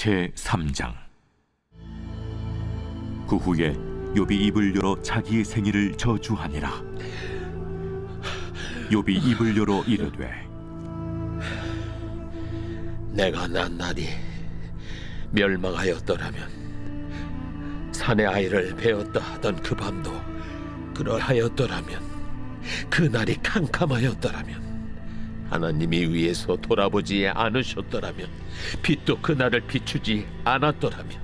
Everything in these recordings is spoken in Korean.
제 3장. 그 후에 욥이 입을 열어 자기의 생일을 저주하니라. 욥이 입을 열어 이르되 내가 난 날이 멸망하였더라면 산의 아이를 베었다 하던 그 밤도 그러하였더라면 그 날이 캄캄하였더라면 하나님이 위에서 돌아보지 않으셨더라면 빛도 그 날을 비추지 않았더라면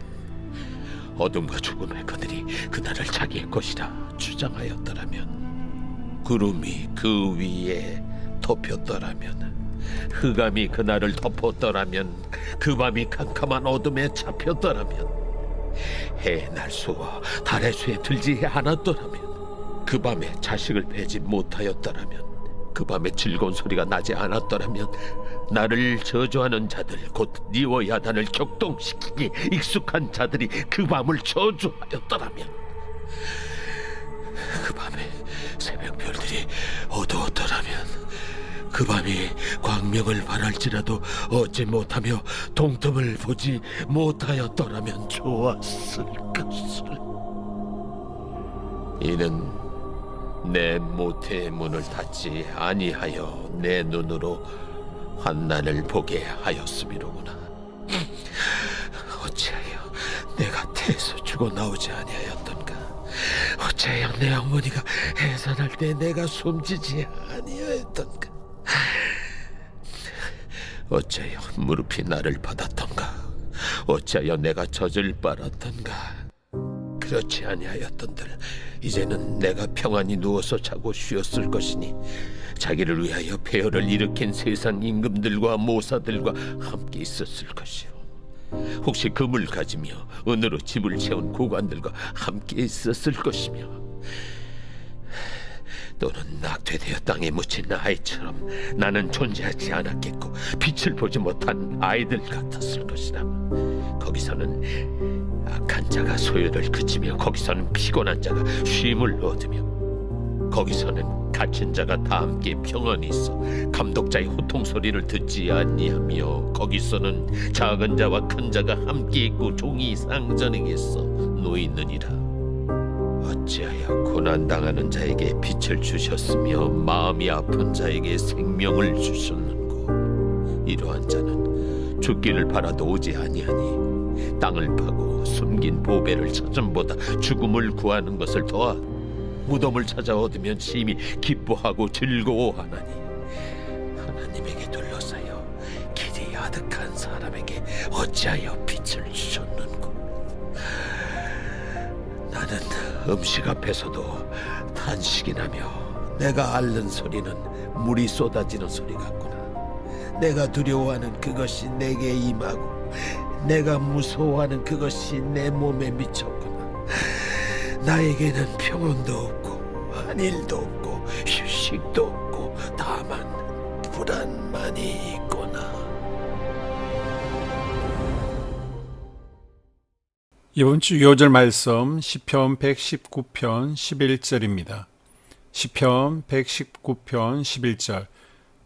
어둠과 죽음의 그들이 그 날을 자기의 것이라 주장하였더라면 구름이 그 위에 덮였더라면 흑암이 그날을 덮었더라면 그 밤이 캄캄한 어둠에 잡혔더라면 해의 날수와 달의 수에 들지 않았더라면 그 밤에 자식을 베지 못하였더라면 그 밤에 즐거운 소리가 나지 않았더라면 나를 저주하는 자들 곧 니워 야단을 격동시키기 익숙한 자들이 그 밤을 저주하였더라면 그 밤에 새벽별들이 어두웠더라면 그 밤이 광명을 바랄지라도 얻지 못하며 동tom을 보지 못하였더라면 좋았을 것을. 이는 내 모태의 문을 닫지 아니하여 내 눈으로 환난을 보게 하였음이로구나. 어찌하여 내가 태에서 죽어 나오지 아니하였던가? 어찌하여 내 어머니가 해산할 때 내가 숨지지 아니하였던가? 어찌하여 무릎이 나를 받았던가? 어찌하여 내가 젖을 빨았던가 그렇지 아니하였던들 이제는 내가 평안히 누워서 자고 쉬었을 것이니 자기를 위하여 폐허를 일으킨 세상 임금들과 모사들과 함께 있었을 것이요 혹시 금을 가지며 은으로 집을 채운 고관들과 함께 있었을 것이며 또는 낙태되어 땅에 묻힌 아이처럼 나는 존재하지 않았겠고 빛을 보지 못한 아이들 같았을 것이다. 거기서는 악한 자가 소유를 그치며 거기서는 피곤한 자가 쉼을 얻으며 거기서는 갇힌 자가 다 함께 평안히 있어 감독자의 호통 소리를 듣지 아니하며 거기서는 작은 자와 큰 자가 함께 있고 종이 상전에게서 놓이느니라. 어찌하여 고난 당하는 자에게 빛을 주셨으며 마음이 아픈 자에게 생명을 주셨는고 이러한 자는 죽기를 바라도 오지 아니하니 땅을 파고 숨긴 보배를 찾음보다 죽음을 구하는 것을 더하 무덤을 찾아 얻으면 심히 기뻐하고 즐거워하나니 하나님에게 둘러싸여 길이 아득한 사람에게 어찌하여 빛을 주셨는고 나는 음식 앞에서도 탄식이 나며 내가 앓는 소리는 물이 쏟아지는 소리 같구나. 내가 두려워하는 그것이 내게 임하고 내가 무서워하는 그것이 내 몸에 미쳤구나. 나에게는 평온도 없고 안일도 없고 휴식도 없고 다만 불안만이 있구나. 이번 주 요절 말씀 시편 119편 11절입니다. 시편 119편 11절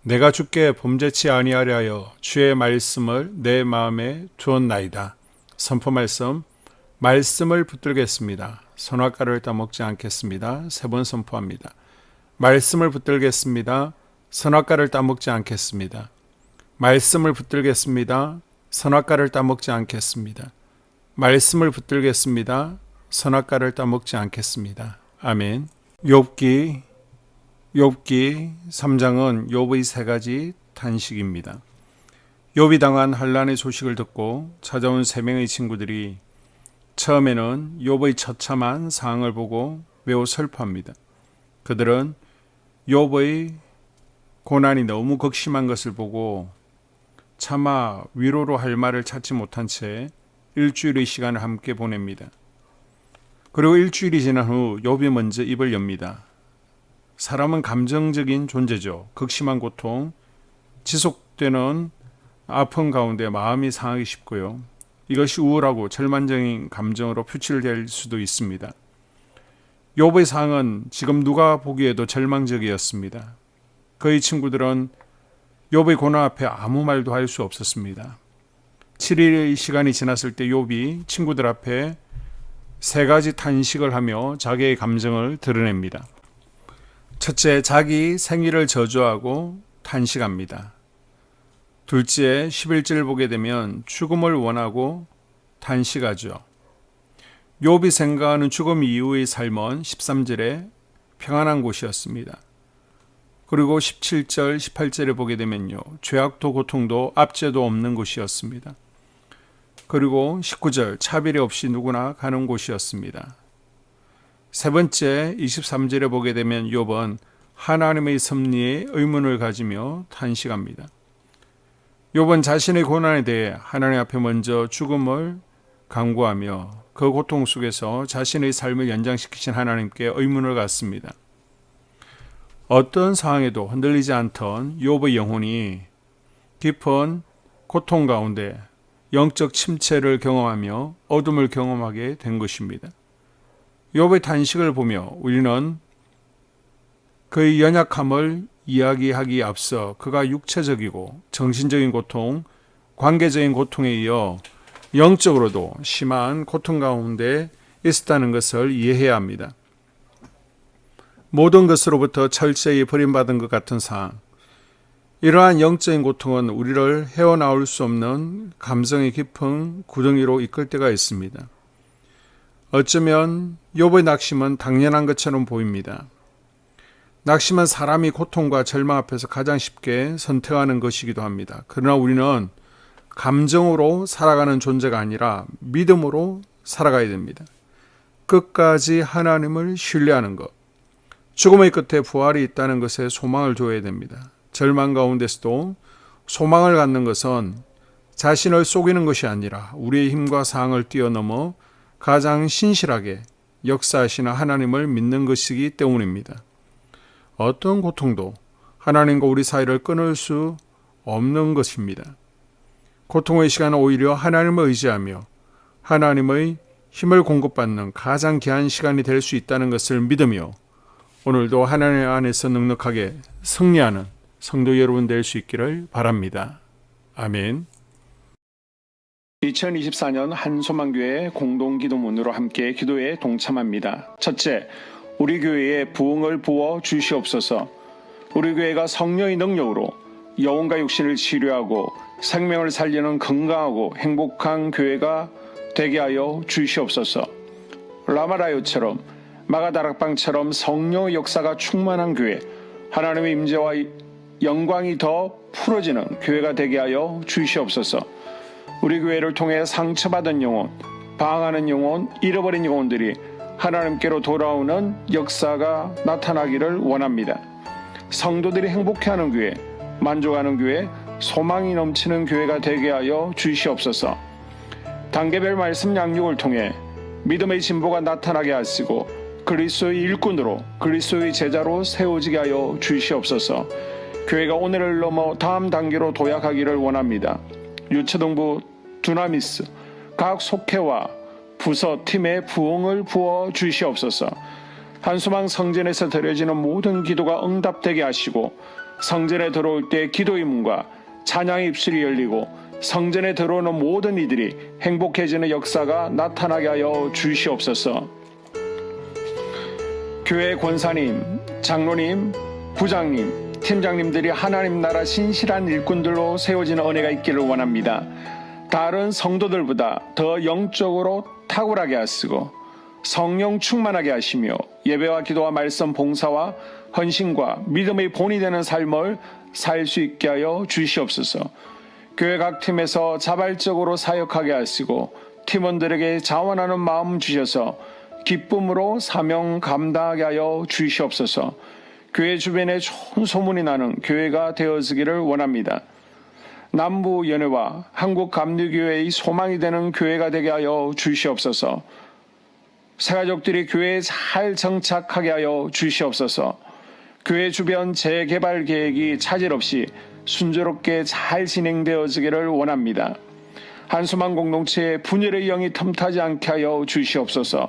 내가 주께 범죄치 아니하려 하여 주의 말씀을 내 마음에 두었나이다. 선포 말씀 말씀을 붙들겠습니다. 선악과를 따먹지 않겠습니다. 세 번 선포합니다. 말씀을 붙들겠습니다. 선악과를 따먹지 않겠습니다. 말씀을 붙들겠습니다. 선악과를 따먹지 않겠습니다. 말씀을 붙들겠습니다. 선악과를 따먹지 않겠습니다. 아멘. 욥기 욥기 3장은 욥의 세 가지 탄식입니다. 욥이 당한 환란의 소식을 듣고 찾아온 세 명의 친구들이 처음에는 욥의 처참한 상황을 보고 매우 슬퍼합니다. 그들은 욥의 고난이 너무 극심한 것을 보고 차마 위로로 할 말을 찾지 못한 채 일주일의 시간을 함께 보냅니다. 그리고 일주일이 지난 후 욥이 먼저 입을 엽니다. 사람은 감정적인 존재죠. 극심한 고통, 지속되는 아픔 가운데 마음이 상하기 쉽고요. 이것이 우울하고 절망적인 감정으로 표출될 수도 있습니다. 욥의 상은 지금 누가 보기에도 절망적이었습니다. 그의 친구들은 욥의 고난 앞에 아무 말도 할 수 없었습니다. 7일의 시간이 지났을 때 욥이 친구들 앞에 세 가지 탄식을 하며 자기의 감정을 드러냅니다. 첫째, 자기 생일을 저주하고 탄식합니다. 둘째, 11절을 보게 되면 죽음을 원하고 탄식하죠. 욥이 생각하는 죽음 이후의 삶은 13절에 평안한 곳이었습니다. 그리고 17절, 18절에 보게 되면요. 죄악도 고통도 압제도 없는 곳이었습니다. 그리고 19절, 차별이 없이 누구나 가는 곳이었습니다. 세 번째, 23절에 보게 되면 욥은 하나님의 섭리에 의문을 가지며 탄식합니다. 욥은 자신의 고난에 대해 하나님 앞에 먼저 죽음을 강구하며 그 고통 속에서 자신의 삶을 연장시키신 하나님께 의문을 갖습니다. 어떤 상황에도 흔들리지 않던 욥의 영혼이 깊은 고통 가운데 영적 침체를 경험하며 어둠을 경험하게 된 것입니다. 욥의 탄식을 보며 우리는 그의 연약함을 이야기하기에 앞서 그가 육체적이고 정신적인 고통, 관계적인 고통에 이어 영적으로도 심한 고통 가운데 있었다는 것을 이해해야 합니다. 모든 것으로부터 철저히 버림받은 것 같은 상황. 이러한 영적인 고통은 우리를 헤어나올 수 없는 감성의 깊은 구덩이로 이끌 때가 있습니다. 어쩌면 욥의 낙심은 당연한 것처럼 보입니다. 낙심은 사람이 고통과 절망 앞에서 가장 쉽게 선택하는 것이기도 합니다. 그러나 우리는 감정으로 살아가는 존재가 아니라 믿음으로 살아가야 됩니다. 끝까지 하나님을 신뢰하는 것. 죽음의 끝에 부활이 있다는 것에 소망을 둬야 됩니다. 절망 가운데서도 소망을 갖는 것은 자신을 속이는 것이 아니라 우리의 힘과 상황을 뛰어넘어 가장 신실하게 역사하시는 하나님을 믿는 것이기 때문입니다. 어떤 고통도 하나님과 우리 사이를 끊을 수 없는 것입니다. 고통의 시간은 오히려 하나님을 의지하며 하나님의 힘을 공급받는 가장 귀한 시간이 될 수 있다는 것을 믿으며 오늘도 하나님 안에서 넉넉하게 승리하는 성도 여러분 될 수 있기를 바랍니다. 아멘. 2024년 한소망교회 공동기도문으로 함께 기도에 동참합니다. 첫째, 우리 교회에 부흥을 부어 주시옵소서. 우리 교회가 성령의 능력으로 영혼과 육신을 치료하고 생명을 살리는 건강하고 행복한 교회가 되게 하여 주시옵소서. 라마라요처럼 마가다락방처럼 성령의 역사가 충만한 교회, 하나님의 임재와 영광이 더 풀어지는 교회가 되게 하여 주시옵소서. 우리 교회를 통해 상처받은 영혼, 방황하는 영혼, 잃어버린 영혼들이 하나님께로 돌아오는 역사가 나타나기를 원합니다. 성도들이 행복해하는 교회, 만족하는 교회, 소망이 넘치는 교회가 되게 하여 주시옵소서. 단계별 말씀 양육을 통해 믿음의 진보가 나타나게 하시고 그리스도의 일꾼으로 그리스도의 제자로 세워지게 하여 주시옵소서. 교회가 오늘을 넘어 다음 단계로 도약하기를 원합니다. 유초등부 두나미스 각 속회와 부서 팀에 부흥을 부어 주시옵소서. 한수망 성전에서 드려지는 모든 기도가 응답되게 하시고 성전에 들어올 때 기도의 문과 찬양의 입술이 열리고 성전에 들어오는 모든 이들이 행복해지는 역사가 나타나게 하여 주시옵소서. 교회 권사님, 장로님, 부장님, 팀장님들이 하나님 나라 신실한 일꾼들로 세워지는 은혜가 있기를 원합니다. 다른 성도들보다 더 영적으로 탁월하게 하시고 성령 충만하게 하시며 예배와 기도와 말씀 봉사와 헌신과 믿음의 본이 되는 삶을 살 수 있게 하여 주시옵소서. 교회 각 팀에서 자발적으로 사역하게 하시고 팀원들에게 자원하는 마음 주셔서 기쁨으로 사명 감당하게 하여 주시옵소서. 교회 주변에 좋은 소문이 나는 교회가 되어지기를 원합니다. 남부 연회와 한국 감리교회의 소망이 되는 교회가 되게 하여 주시옵소서. 새가족들이 교회에 잘 정착하게 하여 주시옵소서. 교회 주변 재개발 계획이 차질 없이 순조롭게 잘 진행되어지기를 원합니다. 한수만 공동체의 분열의 영이 틈타지 않게 하여 주시옵소서.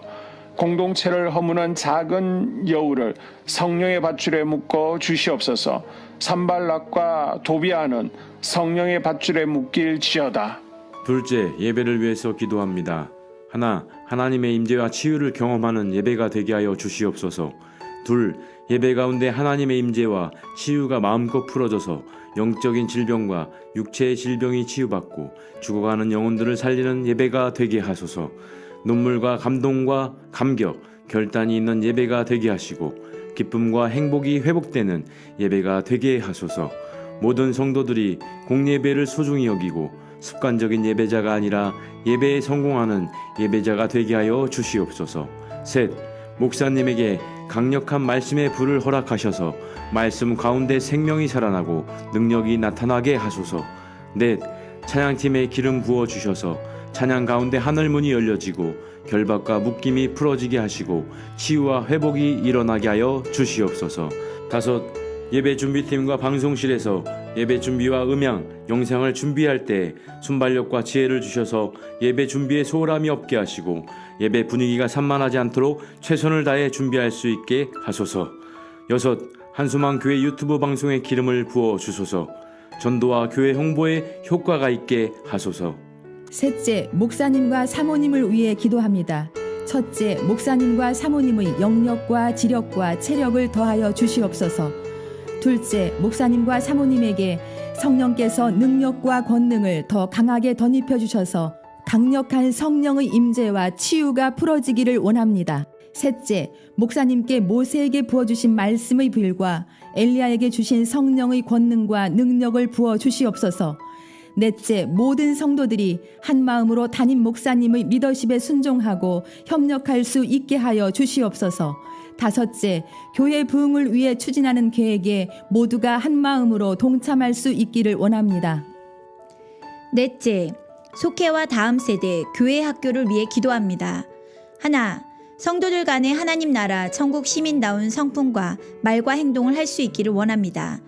공동체를 허무는 작은 여우를 성령의 밧줄에 묶어 주시옵소서. 산발락과 도비아는 성령의 밧줄에 묶일지어다. 둘째, 예배를 위해서 기도합니다. 하나, 하나님의 임재와 치유를 경험하는 예배가 되게 하여 주시옵소서. 둘, 예배 가운데 하나님의 임재와 치유가 마음껏 풀어져서 영적인 질병과 육체의 질병이 치유받고 죽어가는 영혼들을 살리는 예배가 되게 하소서. 눈물과 감동과 감격, 결단이 있는 예배가 되게 하시고 기쁨과 행복이 회복되는 예배가 되게 하소서. 모든 성도들이 공예배를 소중히 여기고 습관적인 예배자가 아니라 예배에 성공하는 예배자가 되게 하여 주시옵소서. 셋, 목사님에게 강력한 말씀의 불을 허락하셔서 말씀 가운데 생명이 살아나고 능력이 나타나게 하소서. 넷, 찬양팀에 기름 부어 주셔서 찬양 가운데 하늘 문이 열려지고 결박과 묶임이 풀어지게 하시고 치유와 회복이 일어나게 하여 주시옵소서. 다섯, 예배 준비팀과 방송실에서 예배 준비와 음향, 영상을 준비할 때 순발력과 지혜를 주셔서 예배 준비에 소홀함이 없게 하시고 예배 분위기가 산만하지 않도록 최선을 다해 준비할 수 있게 하소서. 여섯, 한수망 교회 유튜브 방송에 기름을 부어 주소서. 전도와 교회 홍보에 효과가 있게 하소서. 셋째, 목사님과 사모님을 위해 기도합니다. 첫째, 목사님과 사모님의 영력과 지력과 체력을 더하여 주시옵소서. 둘째, 목사님과 사모님에게 성령께서 능력과 권능을 더 강하게 덧입혀 주셔서 강력한 성령의 임재와 치유가 풀어지기를 원합니다. 셋째, 목사님께 모세에게 부어주신 말씀의 불과 엘리야에게 주신 성령의 권능과 능력을 부어 주시옵소서. 넷째, 모든 성도들이 한 마음으로 담임 목사님의 리더십에 순종하고 협력할 수 있게 하여 주시옵소서. 다섯째, 교회 부흥을 위해 추진하는 계획에 모두가 한 마음으로 동참할 수 있기를 원합니다. 넷째, 속회와 다음 세대 교회 학교를 위해 기도합니다. 하나, 성도들 간의 하나님 나라 천국 시민다운 성품과 말과 행동을 할 수 있기를 원합니다.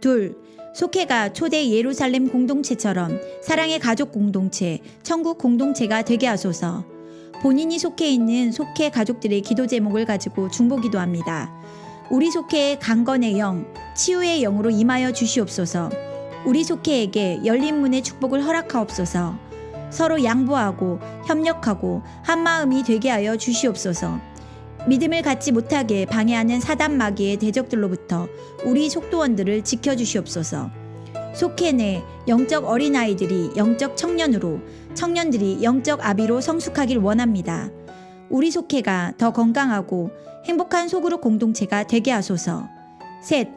둘, 속회가 초대 예루살렘 공동체처럼 사랑의 가족 공동체, 천국 공동체가 되게 하소서. 본인이 속해 있는 속회 가족들의 기도 제목을 가지고 중보 기도합니다. 우리 속회의 강건의 영, 치유의 영으로 임하여 주시옵소서. 우리 속회에게 열린 문의 축복을 허락하옵소서. 서로 양보하고 협력하고 한 마음이 되게 하여 주시옵소서. 믿음을 갖지 못하게 방해하는 사단 마귀의 대적들로부터 우리 속도원들을 지켜 주시옵소서. 속회 내 영적 어린아이들이 영적 청년으로 청년들이 영적 아비로 성숙하길 원합니다. 우리 속회가 더 건강하고 행복한 소그룹 공동체가 되게 하소서. 셋,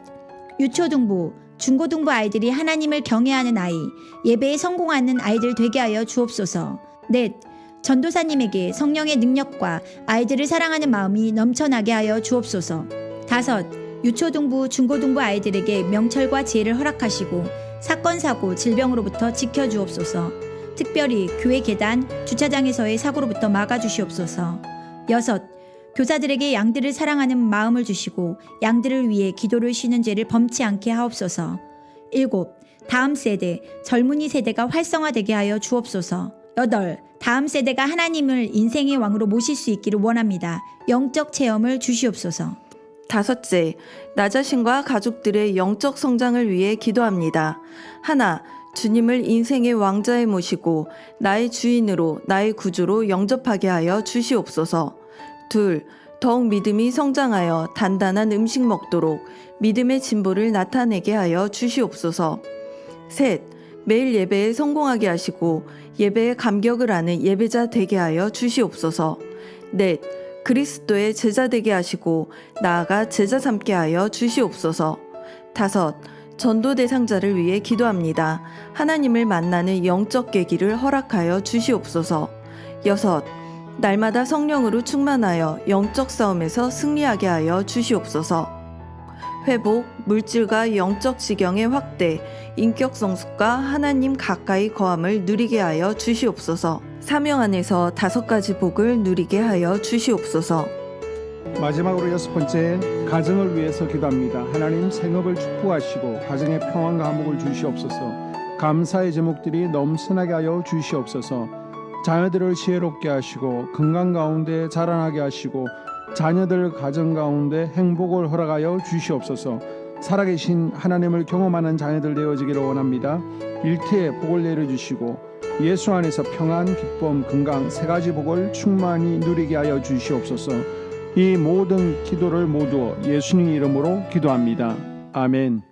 유초등부, 중고등부 아이들이 하나님을 경외하는 아이, 예배에 성공하는 아이들 되게 하여 주옵소서. 넷, 전도사님에게 성령의 능력과 아이들을 사랑하는 마음이 넘쳐나게 하여 주옵소서. 다섯, 유초등부, 중고등부 아이들에게 명철과 지혜를 허락하시고 사건, 사고, 질병으로부터 지켜주옵소서. 특별히 교회 계단, 주차장에서의 사고로부터 막아주시옵소서. 여섯, 교사들에게 양들을 사랑하는 마음을 주시고 양들을 위해 기도를 쉬는 죄를 범치 않게 하옵소서. 일곱, 다음 세대, 젊은이 세대가 활성화되게 하여 주옵소서. 여덟, 다음 세대가 하나님을 인생의 왕으로 모실 수 있기를 원합니다. 영적 체험을 주시옵소서. 다섯째, 나 자신과 가족들의 영적 성장을 위해 기도합니다. 하나, 주님을 인생의 왕자에 모시고 나의 주인으로 나의 구주로 영접하게 하여 주시옵소서. 둘, 더욱 믿음이 성장하여 단단한 음식 먹도록 믿음의 진보를 나타내게 하여 주시옵소서. 셋, 매일 예배에 성공하게 하시고 예배에 감격을 하는 예배자 되게 하여 주시옵소서. 넷, 그리스도의 제자 되게 하시고 나아가 제자 삼게 하여 주시옵소서. 다섯, 전도 대상자를 위해 기도합니다. 하나님을 만나는 영적 계기를 허락하여 주시옵소서. 여섯, 날마다 성령으로 충만하여 영적 싸움에서 승리하게 하여 주시옵소서. 회복, 물질과 영적 지경의 확대, 인격 성숙과 하나님 가까이 거함을 누리게 하여 주시옵소서. 사명 안에서 다섯 가지 복을 누리게 하여 주시옵소서. 마지막으로 여섯 번째 가정을 위해서 기도합니다. 하나님 생업을 축복하시고 가정에 평안과 화목을 주시옵소서. 감사의 제목들이 넘쳐나게 하여 주시옵소서. 자녀들을 지혜롭게 하시고 건강 가운데 자라나게 하시고 자녀들 가정 가운데 행복을 허락하여 주시옵소서. 살아계신 하나님을 경험하는 자녀들 되어지기를 원합니다. 일태에 복을 내려주시고 예수 안에서 평안, 기쁨, 건강 세 가지 복을 충만히 누리게 하여 주시옵소서. 이 모든 기도를 모두 예수님 이름으로 기도합니다. 아멘.